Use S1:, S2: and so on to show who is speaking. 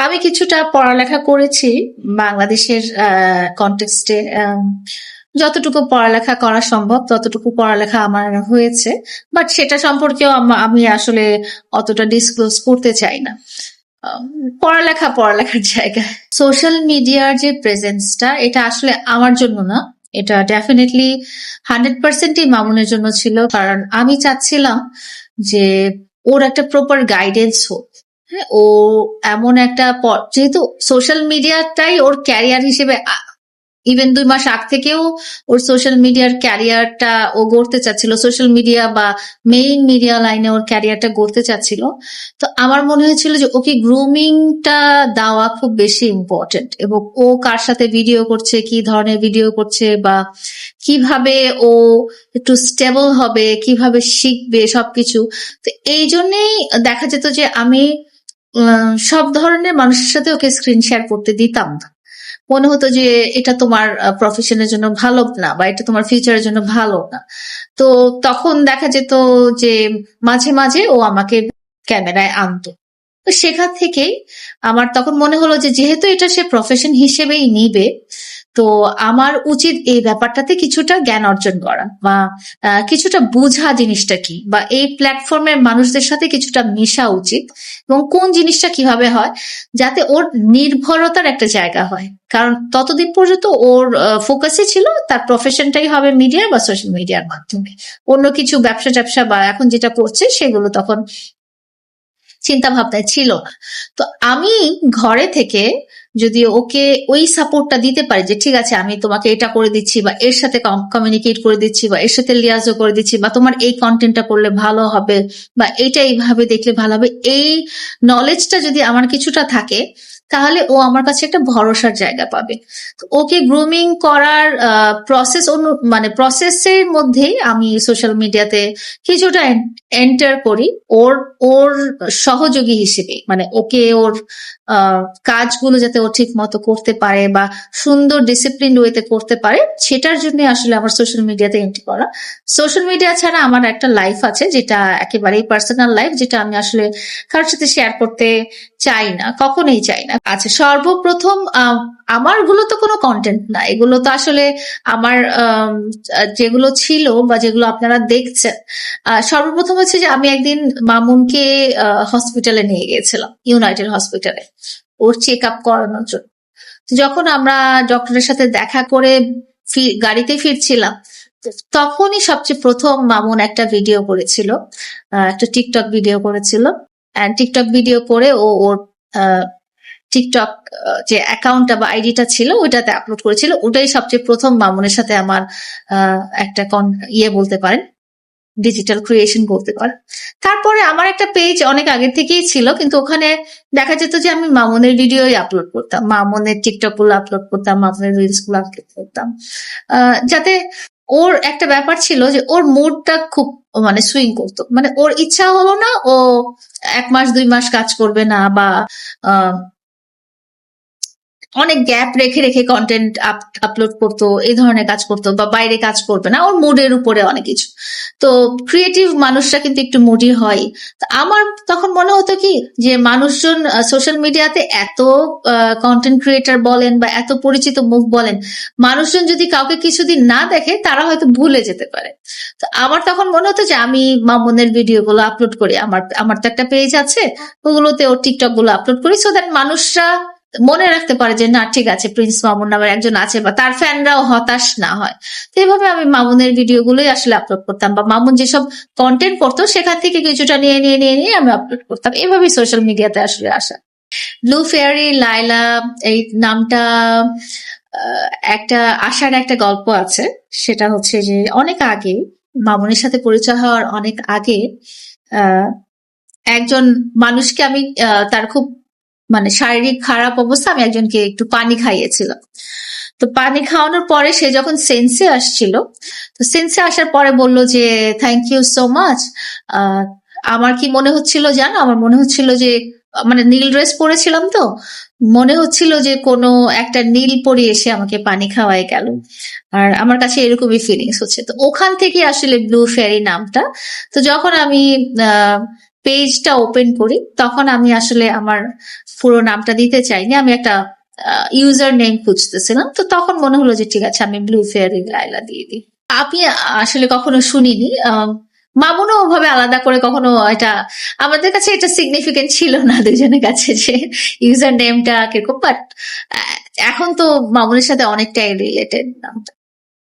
S1: আমি কিছুটা পড়ালেখা করেছি বাংলাদেশের কন্টেক্সটে যতটুকু পড়ালেখা করা সম্ভব, ততটুকু পড়ালেখা আমার হয়েছে বাট সেটা সম্পর্কেও আম- আসলে অতটা ডিসক্লোজ করতে চাই না। পড়ালেখা পড়ালেখার জায়গায় সোশ্যাল মিডিয়ার যে প্রেজেন্সটা এটা আসলে আমার জন্য না। এটা ডেফিনেটলি হান্ড্রেড পার্সেন্টই মামুনের জন্য ছিল, কারণ আমি চাচ্ছিলাম যে ওর একটা প্রপার গাইডেন্স হোক। হ্যাঁ ও এমন একটা যেহেতু সোশ্যাল মিডিয়াটাই ওর ক্যারিয়ার হিসেবে ইভেন দুই মাস আগ থেকেও ওর সোশ্যাল মিডিয়ার ক্যারিয়ারটা ও গড়তে চাচ্ছিল সোশ্যাল মিডিয়া বা মেইন মিডিয়া লাইনে ওর ক্যারিয়ারটা গড়তে চাচ্ছিল। তো আমার মনে হয়েছিল যে ওকে গ্রুমিংটা দেওয়া খুব বেশি ইম্পর্টেন্ট এবং ও কার সাথে ভিডিও করছে, কি ধরনের ভিডিও করছে বা কীভাবে ও একটু স্টেবল হবে, কীভাবে শিখবে সবকিছু। তো এই জন্যেই দেখা যেত যে আমি সব ধরনের মানুষের সাথে ওকে স্ক্রিন শেয়ার করতে দিতাম না। মনে হতো যে এটা তোমার প্রফেশনের জন্য ভালো না বা এটা তোমার ফিউচারের জন্য ভালো না। তো তখন দেখা যেত যে মাঝে মাঝে ও আমাকে ক্যামেরায় আনতো। তো সেখান থেকেই আমার তখন মনে হলো যে যেহেতু এটা সে প্রফেশন হিসেবেই নিবে তো আমার উচিত এই ব্যাপারটাতে কিছুটা জ্ঞান অর্জন করা বা কিছুটা বোঝা জিনিসটা কি বা এই প্ল্যাটফর্মের মানুষদের সাথে কিছুটা মেশা উচিত এবং কোন জিনিসটা কীভাবে হয় যাতে ওর নির্ভরতার একটা জায়গা হয়। কারণ ততদিন পর্যন্ত ওর ফোকাসই ছিল তার প্রফেশনটাই হবে মিডিয়া বা সোশ্যাল মিডিয়ার মাধ্যমে। অন্য কিছু ব্যবসা ট্যাবসা বা এখন যেটা করছে সেগুলো তখন চিন্তা ভাবনায় ছিল তো আমি ঘরে থেকে যদি ওকে ওই সাপোর্টটা দিতে পারে যে, ঠিক আছে, আমি তোমাকে এটা করে দিচ্ছি বা এর সাথে কমিউনিকেট করে দিচ্ছি বা এর সাথে লিয়াজও করে দিচ্ছি বা তোমার এই কন্টেন্টটা করলে ভালো হবে বা এটা এইভাবে দেখলে ভালো হবে, এই নলেজটা যদি আমার কিছুটা থাকে তাহলে ও আমার কাছে একটা ভরসার জায়গা পাবে। ওকে গ্রুমিং করার প্রসেস মানে প্রসেসের মধ্যেই আমি সোশ্যাল মিডিয়াতে কিছুটা এন্টার করি। ওর ওর সহযোগী হিসেবে মানে ওকে ওর কাজগুলো যাতে ও ঠিক মতো করতে পারে বা সুন্দর ডিসিপ্লিন ওয়েতে করতে পারে, সেটার জন্য আসলে আমার সোশ্যাল মিডিয়াতে এন্ট্রি করা। সোশ্যাল মিডিয়া ছাড়া আমার একটা লাইফ আছে যেটা একেবারেই পার্সোনাল লাইফ যেটা আমি আসলে কারোর সাথে শেয়ার করতে চাই না, কখনোই চাই না। আচ্ছা সর্বপ্রথম আমারগুলো তো কোনো কন্টেন্ট না। এগুলো তো আসলে আমার যেগুলো ছিল বা যেগুলো আপনারা দেখছেন সর্বপ্রথম হচ্ছে যে আমি একদিন মামুনকে হসপিটালে নিয়ে গিয়েছিলাম ইউনাইটেড হসপিটালে ওর চেক আপ করানোর জন্য। যখন আমরা ডক্টরের সাথে দেখা করে গাড়িতে ফিরছিলাম, তখনই সবচেয়ে প্রথম মামুন একটা ভিডিও করেছিল একটা টিকটক ভিডিও করেছিল। টিকটক ভিডিও করে ও, ওর টিকটক যে অ্যাকাউন্টটা বা আইডিটা ছিল, ওইটাতে আপলোড করেছিল। ওটাই সবচেয়ে প্রথম মামুনের সাথে আমার একটা কন- ইয়ে বলতে পারেন ডিজিটাল ক্রিয়েশন বলতে পারেন। তারপরে আমার একটা পেজ অনেক আগে থেকেই ছিল, কিন্তু ওখানে দেখা যেত যে আমি মামুনের ভিডিওই আপলোড করতাম। মামুনের টিকটকগুলো আপলোড করতাম, মামুনের রিলসগুলো আপলোড করতাম। যাতে ওর একটা ব্যাপার ছিল যে ওর মুডটা খুব মানে সুইং করতো। মানে ওর ইচ্ছা হলো না ও এক মাস, দুই মাস কাজ করবে না বা অনেক গ্যাপ রেখে রেখে কন্টেন্ট আপলোড করতো, এই ধরনের কাজ করতো বা বাইরে কাজ করবে না, ওর মুডের উপরে অনেক কিছু। তো ক্রিয়েটিভ মানুষরা কিন্তু একটু মুডি হয়। আমার তখন মনে হতো কি, যে মানুষজন সোশ্যাল মিডিয়াতে এত কন্টেন্ট ক্রিয়েটার বলেন বা এত পরিচিত মুখ বলেন, মানুষজন যদি কাউকে কিছুদিন না দেখে, তারা হয়তো ভুলে যেতে পারে। তো আমার তখন মনে হতো যে আমি মামুনের ভিডিও গুলো আপলোড করি, আমার আমার তো একটা পেজ আছে, ওগুলোতে ওর টিকটকগুলো আপলোড করি সো দ্যাট মানুষরা মনে রাখতে পারে যে, না, ঠিক আছে, প্রিন্স মামুন নামের একজন আছে বা তার ফ্যানরাও হতাশ না হয়। তো এইভাবে আমি মামুনের ভিডিও গুলোই আসলে আপলোড করতাম বা মামুন যেসব কন্টেন্ট করতো সেখান থেকে কিছুটা নিয়ে নিয়ে নিয়ে নিয়ে আমি আপলোড করতাম। এভাবেই সোশ্যাল মিডিয়াতে আসলে আসা। ব্লু ফেয়ারি লাইলা এই নামটা একটা আশার একটা গল্প আছে। সেটা হচ্ছে যে, অনেক আগে, মামুনের সাথে পরিচয় হওয়ার অনেক আগে একজন মানুষকে আমি তার খুব মানে শারীরিক খারাপ অবস্থা, আমি একজনকে একটু পানি খাইয়েছিলাম। তো পানি খাওয়ানোর পরে সে যখন সেন্সে আসছিল, তো সেন্সে আসার পরে বলল যে থ্যাংক ইউ সো মাচ আমার কি মনে হচ্ছিল জানো? আমার মনে হচ্ছিল যে মানে নীল ড্রেস পরেছিলাম তো, মনে হচ্ছিল যে কোনো একটা নীল পরে এসে আমাকে পানি খাওয়াই গেল। আর আমার কাছে এরকমই ফিলিংস হচ্ছে। তো ওখান থেকে আসলে ব্লু ফেরি নামটা। তো যখন আমি পেজটা ওপেন করি, তখন আমি আসলে আমার পুরো নামটা দিতে চাইনি। আমি একটা ইউজার নেম খুঁজতেছিলাম, তো তখন মনে হলো যে ঠিক আছে, আমি ব্লু ফেয়ারি লাইলা দিয়ে দিই। আমি আসলে কখনো শুনিনি? মামুনও ওভাবে আলাদা করে কখনো এটা, আমাদের কাছে এটা সিগনিফিকেন্ট ছিল না দুজনের কাছে যে ইউজার নেমটা কীরকম বাট এখন তো মামুনের সাথে অনেকটাই রিলেটেড নামটা।